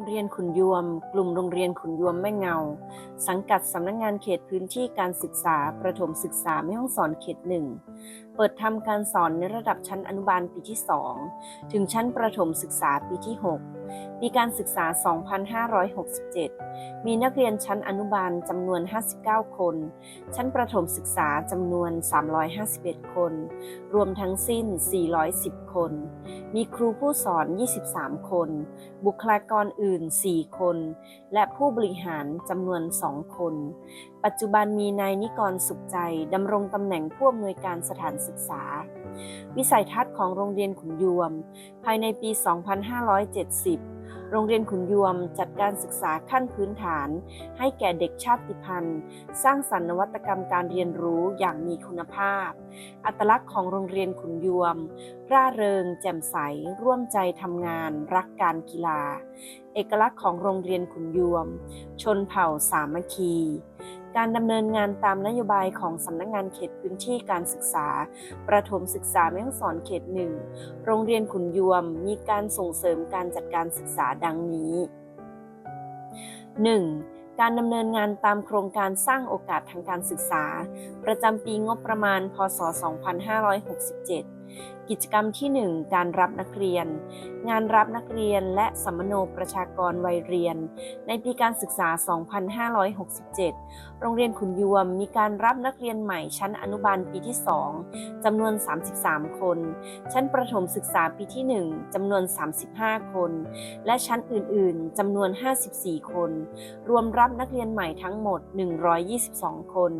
รงเรียนขุนยวม กลุ่มโรงเรียนขุนยวมแม่เงา สังกัดสำนักงงานเขตพื้นที่การศึกษา ประถมศึกษาแม่ห้องสอนเขตหนึ่ง เปิดทำการสอนในระดับชั้นอนุบาลปีที่ 2 ถึงชั้นประถมศึกษาปีที่ 6 ปีการศึกษา 2567 มีนักเรียนชั้นอนุบาลจำนวน 59 คน ชั้นประถมศึกษาจำนวน 351 คน รวมทั้งสิ้น 410 คน มีครูผู้สอน 23 คน บุคลากรอื่น 4 คน และผู้บริหารจำนวน 2 คน ปัจจุบันมีนายนิกรสุขใจดำรงตำแหน่งผู้อำนวยการสถานศึกษา วิสัยทัศน์ของโรงเรียนขุนยวม ภายในปี 2570 โรงเรียนขุนยวมจัดการศึกษาขั้นพื้นฐาน ให้แก่เด็กชาติพันธุ์ สร้างสรรค์นวัตกรรมการเรียนรู้อย่างมีคุณภาพ อัตลักษณ์ของโรงเรียนขุนยวม ร่าเริง แจ่มใส ร่วมใจทำงาน รักการกีฬา เอกลักษณ์ของโรงเรียนขุนยวม ชนเผ่าสามัคคี การดำเนินงานตามนโยบายของสำนักงานเขตพื้นที่การศึกษา ประถมศึกษาแม่ฮ่องสอนเขตหนึ่ง โรงเรียนขุนยวม มีการส่งเสริมการจัดการศึกษาดังนี้ 1. การดำเนินงานตามโครงการสร้างโอกาสทางการศึกษา ประจำปีงบประมาณ พศ 2567 กิจกรรมที่ 1 การรับนักเรียน งานรับนักเรียนและสัมมโนประชากรวัยเรียน ในปีการศึกษา 2567 โรงเรียนขุนยวมมีการรับนักเรียนใหม่ชั้นอนุบาลปีที่ 2จำนวน 33 คน ชั้นประถมศึกษาปีที่ 1จำนวน 35 คน และชั้นอื่น ๆจำนวน 54 คน รวมรับนักเรียนใหม่ทั้งหมด 122 คน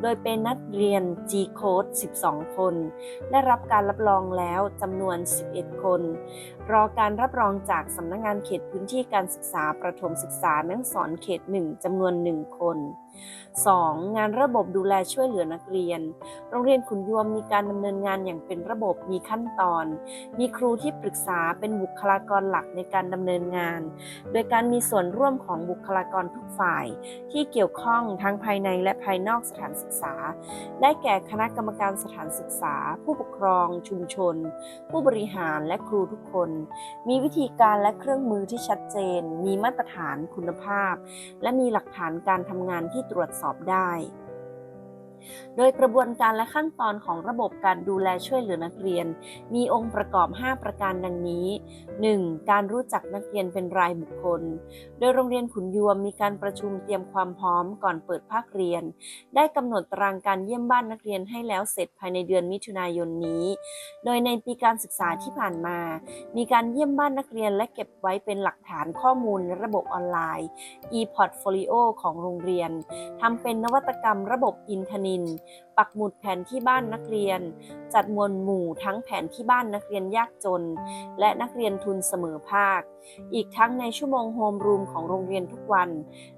โดยเป็นนักเรียน G Code 12 คน ได้รับการรับรองแล้วจำนวน 11 คน รอการรับรองจากสำนักงงานเขตพื้นที่การศึกษาประถมศึกษาแม่ฮ่องสอนเขต 1จำนวน 1 คน 2. งานระบบดูแลช่วยเหลือนักเรียน โรงเรียนขุนยวมมีการดำเนินงานอย่างเป็นระบบมีขั้นตอน มีครูที่ปรึกษาเป็นบุคลากรหลักในการดำเนินงาน โดยการมีส่วนร่วมของบุคลากรทุกฝ่าย ที่เกี่ยวข้องทั้งภายในและภายนอกสถานศึกษา ได้แก่คณะกรรมการสถานศึกษา ผู้ปกครองชุมชน ผู้บริหารและครูทุกคน มีวิธีการและเครื่องมือที่ชัดเจน มีมาตรฐานคุณภาพ และมีหลักฐานการทำงานที่ตรวจสอบได้ โดยกระบวนการและขั้นตอนของระบบการดูแลช่วยเหลือนักเรียน มีองค์ประกอบ 5 ประการดังนี้ 1. การรู้จักนักเรียนเป็นรายบุคคล โดยโรงเรียนขุนยวมมีการประชุมเตรียมความพร้อมก่อนเปิดภาคเรียน ได้กำหนดตารางการเยี่ยมบ้านนักเรียนให้แล้วเสร็จภายในเดือนมิถุนายนนี้ โดยในปีการศึกษาที่ผ่านมา มีการเยี่ยมบ้านนักเรียนและเก็บไว้เป็นหลักฐานข้อมูลในระบบออนไลน์ e-portfolio ของโรงเรียนทำเป็นนวัตกรรมระบบอินเทอร์เนิน ปักหมุดแผนที่บ้านนักเรียน จัดมวลหมู่ทั้งแผนที่บ้านนักเรียนยากจน และนักเรียนทุนเสมอภาค อีกทั้งในชั่วโมงโฮมรูมของโรงเรียนทุกวัน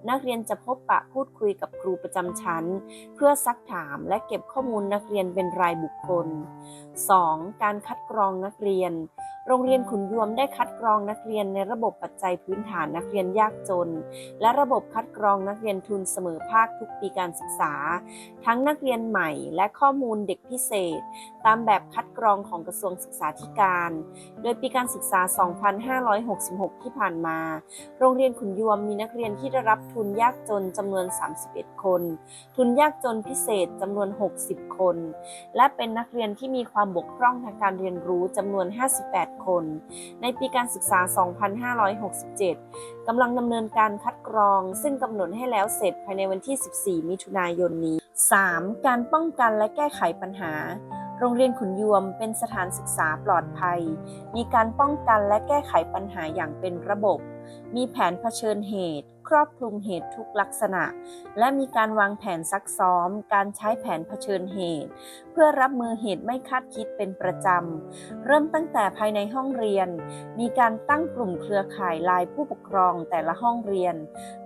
นักเรียนจะพบปะพูดคุยกับครูประจำชั้น เพื่อซักถามและเก็บข้อมูลนักเรียนเป็นรายบุคคล 2. การคัดกรองนักเรียน โรงเรียนขุนยวมได้คัดกรองนักเรียนในระบบปัจจัยพื้นฐานนักเรียนยากจน และระบบคัดกรองนักเรียนทุนเสมอภาคทุกปีการศึกษา ทั้งนักเรียนใหม่และข้อมูลเด็กพิเศษ ตามแบบคัดกรองของกระทรวงศึกษาธิการ โดยปีการศึกษา2566ที่ผ่านมา โรงเรียนขุนยวมมีนักเรียนที่ได้รับทุนยากจนจำนวน 31 คน ทุนยากจนพิเศษจำนวน 60 คน และเป็นนักเรียนที่มีความบกพร่องทางการเรียนรู้จำนวน 58 คน ในปีการศึกษา 2567 กำลังดำเนินการคัดกรอง ซึ่งกำหนดให้แล้วเสร็จภายในวันที่ 14 มิถุนายนนี้ 3. การป้องกันและแก้ไขปัญหา โรงเรียนขุนยวมเป็นสถานศึกษาปลอดภัย มีการป้องกันและแก้ไขปัญหาอย่างเป็นระบบ มีแผนเผชิญเหตุ ครอบคลุมเหตุทุกลักษณะ และมีการวางแผนซักซ้อม การใช้แผนเผชิญเหตุ เพื่อรับมือเหตุไม่คาดคิดเป็นประจำ เริ่มตั้งแต่ภายในห้องเรียน มีการตั้งกลุ่มเครือข่ายลายผู้ปกครองแต่ละห้องเรียน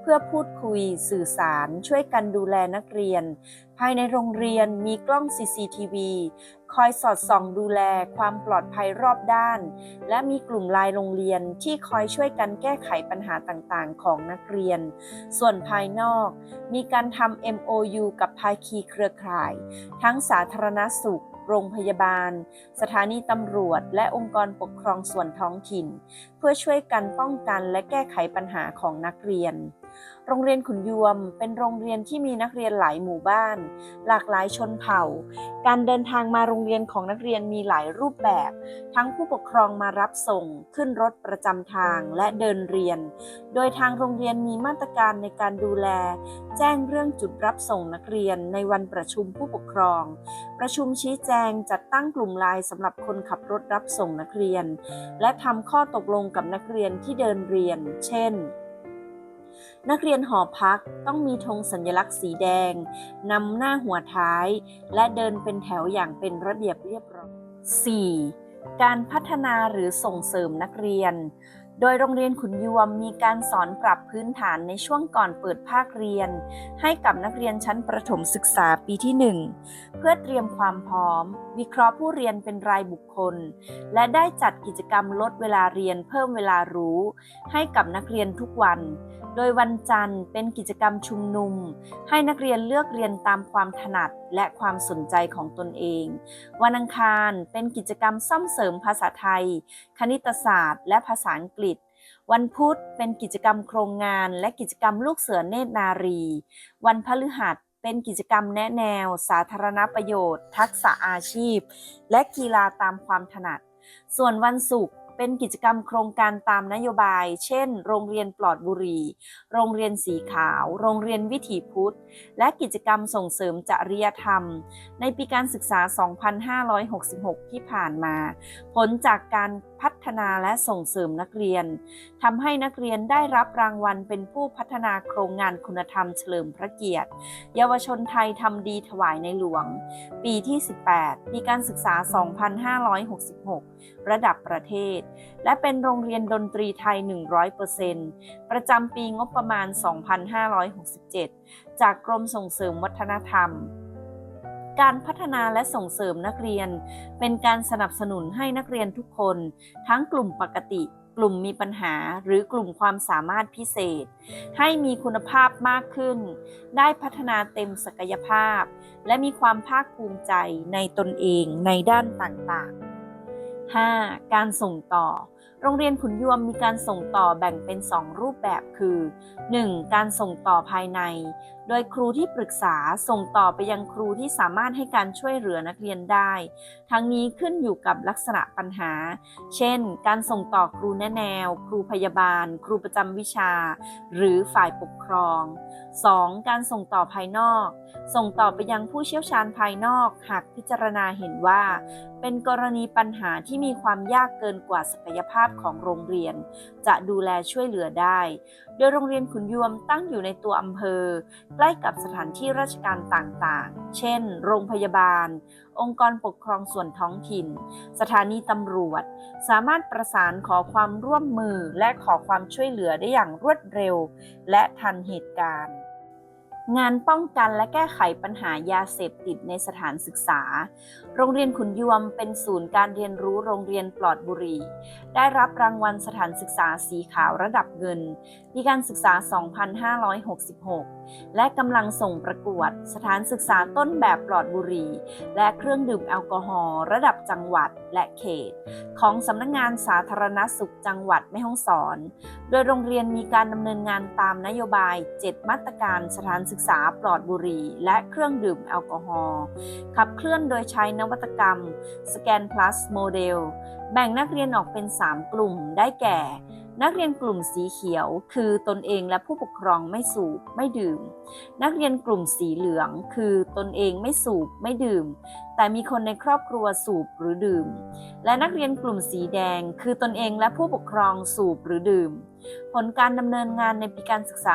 เพื่อพูดคุย สื่อสาร ช่วยกันดูแลนักเรียน ภายในโรงเรียนมีกล้อง CCTV คอยสอดส่องดูแลความปลอดภัยรอบด้าน และมีกลุ่มลายโรงเรียนที่คอยช่วยกันแก้ไขปัญหาต่างๆ ของนักเรียน ส่วนภายนอก มีการทำ MOU กับภาคีเครือข่าย ทั้งสาธารณสุข โรงพยาบาล สถานีตำรวจ และองค์กรปกครองส่วนท้องถิ่น เพื่อช่วยกันป้องกันและแก้ไขปัญหาของนักเรียน โรงเรียนขุนยวม เป็นโรงเรียนที่มีนักเรียนหลายหมู่บ้าน หลากหลายชนเผ่า การเดินทางมาโรงเรียนของนักเรียนมีหลายรูปแบบ ทั้งผู้ปกครองมารับส่ง ขึ้นรถประจำทางและเดินเรียน โดยทางโรงเรียนมีมาตรการในการดูแล แจ้งเรื่องจุดรับส่งนักเรียนในวันประชุมผู้ปกครอง ประชุมชี้แจงจัดตั้งกลุ่มไลน์สำหรับคนขับรถรับส่งนักเรียน และทำข้อตกลงกับนักเรียนที่เดินเรียน เช่นนักเรียนหอพักต้องมีธงสัญลักษณ์สีแดง นำหน้าหัวท้าย และเดินเป็นแถวอย่างเป็นระเบียบเรียบร้อย 4. การพัฒนาหรือส่งเสริมนักเรียน โดยโรงเรียนขุนยวมมีการสอนปรับพื้นฐานในช่วงก่อนเปิดภาคเรียน ให้กับนักเรียนชั้นประถมศึกษาปีที่ 1 เพื่อเตรียมความพร้อม วิเคราะห์ผู้เรียนเป็นรายบุคคล และได้จัดกิจกรรมลดเวลาเรียนเพิ่มเวลารู้ ให้กับนักเรียนทุกวัน โดยวันจันทร์เป็นกิจกรรมชุมนุม ให้นักเรียนเลือกเรียนตามความถนัดและความสนใจของตนเอง วันอังคารเป็นกิจกรรมซ่อมเสริมภาษาไทย คณิตศาสตร์ และภาษาอังกฤษ วันพุธเป็นกิจกรรมโครงงาน และกิจกรรมลูกเสือเนตรนารี วันพฤหัสเป็นกิจกรรมแนะแนว สาธารณประโยชน์ ทักษะอาชีพ และกีฬาตามความถนัด ส่วนวันศุกร์ เป็นกิจกรรมโครงการตามนโยบาย เช่น โรงเรียนปลอดบุหรี่ โรงเรียนสีขาว โรงเรียนวิถีพุทธ และกิจกรรมส่งเสริมจริยธรรม ในปีการศึกษา 2566 ที่ผ่านมา ผลจากการพัฒนาและส่งเสริมนักเรียนทำให้นักเรียนได้รับรางวัลเป็นผู้พัฒนาโครงงานคุณธรรมเฉลิมพระเกียรติ เยาวชนไทยทำดีถวายในหลวง ปีที่ 18 ปีการศึกษา 2566 ระดับประเทศและเป็นโรงเรียนดนตรีไทย 100%ประจำปีงบประมาณ 2567 จากกรมส่งเสริมวัฒนธรรม การพัฒนาและส่งเสริมนักเรียน เป็นการสนับสนุนให้นักเรียนทุกคน ทั้งกลุ่มปกติกลุ่มมีปัญหาหรือกลุ่มความสามารถพิเศษ ให้มีคุณภาพมากขึ้น ได้พัฒนาเต็มศักยภาพ และมีความภาคภูมิใจในตนเองในด้านต่างๆ 5. การส่งต่อ โรงเรียนขุนยวมมีการส่งต่อแบ่งเป็น 2 รูปแบบคือ 1. การส่งต่อภายใน โดยครูที่ปรึกษาส่งต่อไปยังครูที่สามารถให้การช่วยเหลือนักเรียนได้ ทั้งนี้ขึ้นอยู่กับลักษณะปัญหา เช่น การส่งต่อครูแนะแนว ครูพยาบาล ครูประจำวิชา หรือฝ่ายปกครอง 2. การส่งต่อภายนอก ส่งต่อไปยังผู้เชี่ยวชาญภายนอก หากพิจารณาเห็นว่า เป็นกรณีปัญหาที่มีความยากเกินกว่าศักยภาพของโรงเรียน จะดูแลช่วยเหลือได้ โดยโรงเรียนขุนยวมตั้งอยู่ในตัวอำเภอ ใกล้กับสถานที่ราชการต่างๆ เช่น โรงพยาบาล องค์กรปกครองส่วนท้องถิ่น สถานีตำรวจ สามารถประสานขอความร่วมมือและขอความช่วยเหลือได้อย่างรวดเร็ว และทันเหตุการณ์งานป้องกันและแก้ไขปัญหายาเสพติดในสถานศึกษา โรงเรียนขุนยวมเป็นศูนย์การเรียนรู้โรงเรียนปลอดบุหรี่ได้รับรางวัลสถานศึกษาสีขาวระดับเงินปีการศึกษา 2566 และกำลังส่งประกวด สถานศึกษาต้นแบบปลอดบุหรี่และเครื่องดื่มแอลกอฮอล์ระดับจังหวัดและเขต ของสำนักงงานสาธารณสุขจังหวัดแม่ฮ่องสอน โดยโรงเรียนมีการดำเนินงานตามนโยบาย 7 มาตรการสถานศึกษาปลอดบุหรี่และเครื่องดื่มแอลกอฮอล์ขับเคลื่อนโดยใช้นวัตกรรม Scan Plus Model แบ่งนักเรียนออกเป็น 3 กลุ่มได้แก่ นักเรียนกลุ่มสีเขียว คือตนเองและผู้ปกครองไม่สูบไม่ดื่ม นักเรียนกลุ่มสีเหลือง คือตนเองไม่สูบไม่ดื่ม แต่มีคนในครอบครัวสูบหรือดื่ม และนักเรียนกลุ่มสีแดง คือตนเองและผู้ปกครองสูบหรือดื่ม ผลการดำเนินงานในปีการศึกษา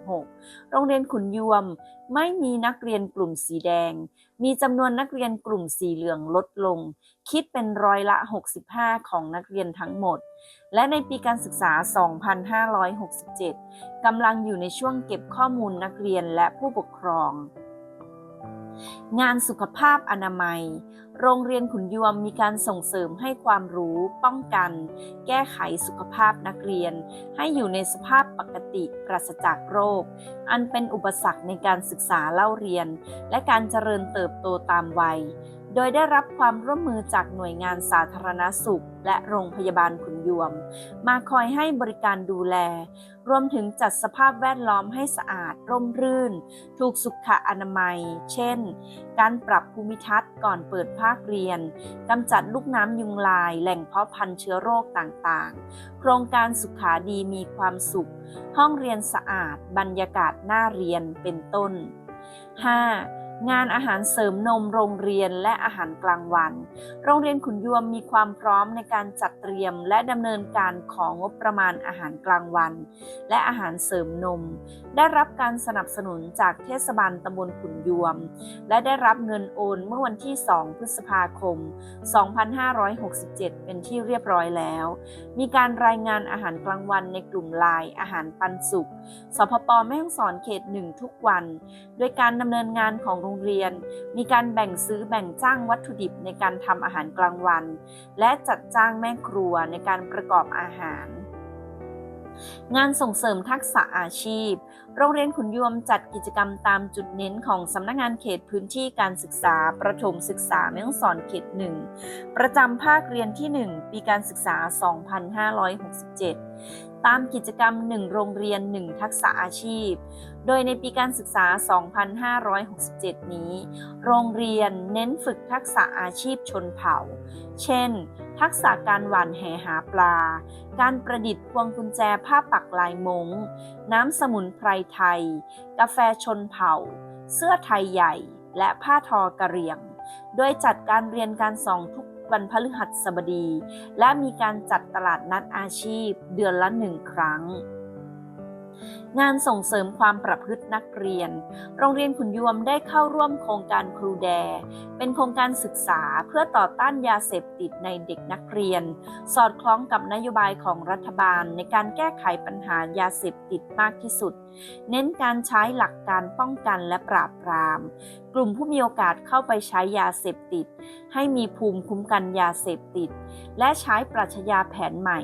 2566 โรงเรียนขุนยวมไม่มีนักเรียนกลุ่มสีแดง มีจำนวนนักเรียนกลุ่มสีเหลืองลดลง คิดเป็นร้อยละ 65 ของนักเรียนทั้งหมด และในปีการศึกษา 2567 กำลังอยู่ในช่วงเก็บข้อมูลนักเรียนและผู้ปกครอง งานสุขภาพอนามัย โรงเรียนขุนยวมมีการส่งเสริมให้ความรู้ ป้องกัน แก้ไขสุขภาพนักเรียน ให้อยู่ในสภาพปกติปราศจากโรค อันเป็นอุปสรรคในการศึกษาเล่าเรียน และการเจริญเติบโตตามวัย โดยได้รับความร่วมมือจากหน่วยงานสาธารณสุข และโรงพยาบาลขุนยวม มาคอยให้บริการดูแล รวมถึงจัดสภาพแวดล้อมให้สะอาด ร่มรื่น ถูกสุขอนามัย เช่น การปรับภูมิทัศน์ก่อนเปิดภาคเรียนกำจัดลูกน้ำยุงลาย แหล่งเพาะพันธุ์เชื้อโรคต่างๆ โครงการสุขาดีมีความสุข ห้องเรียนสะอาด บรรยากาศน่าเรียนเป็นต้น 5. งานอาหารเสริมนมโรงเรียนและอาหารกลางวัน โรงเรียนขุนยวมมีความพร้อมในการจัดเตรียมและดำเนินการของงบประมาณอาหารกลางวัน และอาหารเสริมนม ได้รับการสนับสนุนจากเทศบาลตำบลขุนยวม และได้รับเงินโอนเมื่อวันที่ 2 พฤษภาคม 2567 เป็นที่เรียบร้อยแล้ว มีการรายงานอาหารกลางวันในกลุ่มไลน์อาหารปันสุขสพปแม่ฮ่องสอนเขตหนึ่งทุกวัน โดยการดำเนินงานของโรงเรียน มีการแบ่งซื้อแบ่งจ้างวัตถุดิบในการทำอาหารกลางวัน และจัดจ้างแม่ครัวในการประกอบอาหาร งานส่งเสริมทักษะอาชีพ โรงเรียนขุนยวมจัดกิจกรรมตามจุดเน้นของสำนักงานเขตพื้นที่การศึกษา ประถมศึกษาแม่ฮ่องสอนเขตหนึ่งประจำภาคเรียนที่ 1 ปีการศึกษา 2567 ตามกิจกรรม 1 โรงเรียน 1 ทักษะอาชีพ โดยในปีการศึกษา 2567 นี้ โรงเรียนเน้นฝึกทักษะอาชีพชนเผ่า เช่น ทักษะการหว่านแหหาปลา การประดิษฐ์พวงกุญแจผ้าปักลายมง น้ำสมุนไพรไทย กาแฟชนเผ่า เสื้อไทยใหญ่ และผ้าทอกระเรียง โดยจัดการเรียนการสองทุก วันพฤหัสบดี และมีการจัดตลาดนัดอาชีพเดือนละหนึ่งครั้ง งานส่งเสริมความประพฤตินักเรียน โรงเรียนขุนยวมได้เข้าร่วมโครงการครูแด เป็นโครงการศึกษาเพื่อต่อต้านยาเสพติดในเด็กนักเรียน สอดคล้องกับนโยบายของรัฐบาลในการแก้ไขปัญหายาเสพติดมากที่สุด เน้นการใช้หลักการป้องกันและปราบปราม กลุ่มผู้มีโอกาสเข้าไปใช้ยาเสพติด ให้มีภูมิคุ้มกันยาเสพติด และใช้ปรัชญาแผนใหม่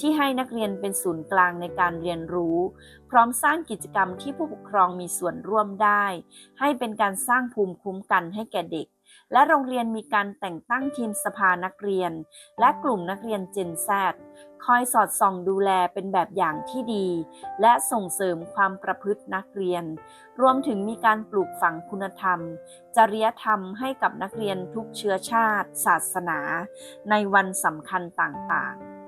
ที่ให้นักเรียนเป็นศูนย์กลางในการเรียนรู้พร้อมสร้างกิจกรรมที่ผู้ปกครองมีส่วนร่วมได้ ให้เป็นการสร้างภูมิคุ้มกันให้แก่เด็ก และโรงเรียนมีการแต่งตั้งทีมสภานักเรียน และกลุ่มนักเรียนเจนแซคอยสอดส่องดูแลเป็นแบบอย่างที่ดี และส่งเสริมความประพฤตินักเรียน รวมถึงมีการปลูกฝังคุณธรรม จริยธรรมให้กับนักเรียนทุกเชื้อชาติ ศาสนา ในวันสำคัญต่างๆ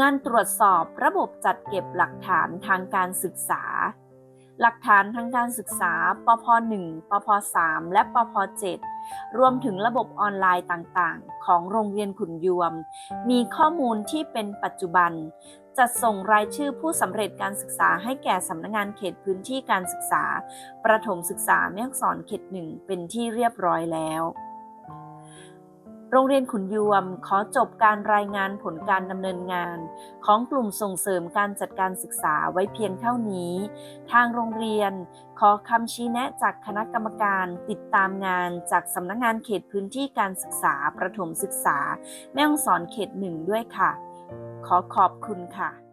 งานตรวจสอบระบบจัดเก็บหลักฐานทางการศึกษา หลักฐานทางการศึกษา ปพ 1 ปพ 3 และปพ 7 รวมถึงระบบออนไลน์ต่างๆ ของโรงเรียนขุนยวม มีข้อมูลที่เป็นปัจจุบัน จัดส่งรายชื่อผู้สำเร็จการศึกษาให้แก่สำนักงานเขตพื้นที่การศึกษา ประถมศึกษาแม่ฮ่องสอนเขตหนึ่งเป็นที่เรียบร้อยแล้ว โรงเรียนขุนยวมขอจบการรายงานผลการดำเนินงาน ของกลุ่มส่งเสริมการจัดการศึกษาไว้เพียงเท่านี้ ทางโรงเรียนขอคำชี้แนะจากคณะกรรมการติดตามงานจากสำนักงานเขตพื้นที่การศึกษาประถมศึกษา แม่ฮ่องสอนเขตหนึ่งด้วยค่ะ ขอขอบคุณค่ะ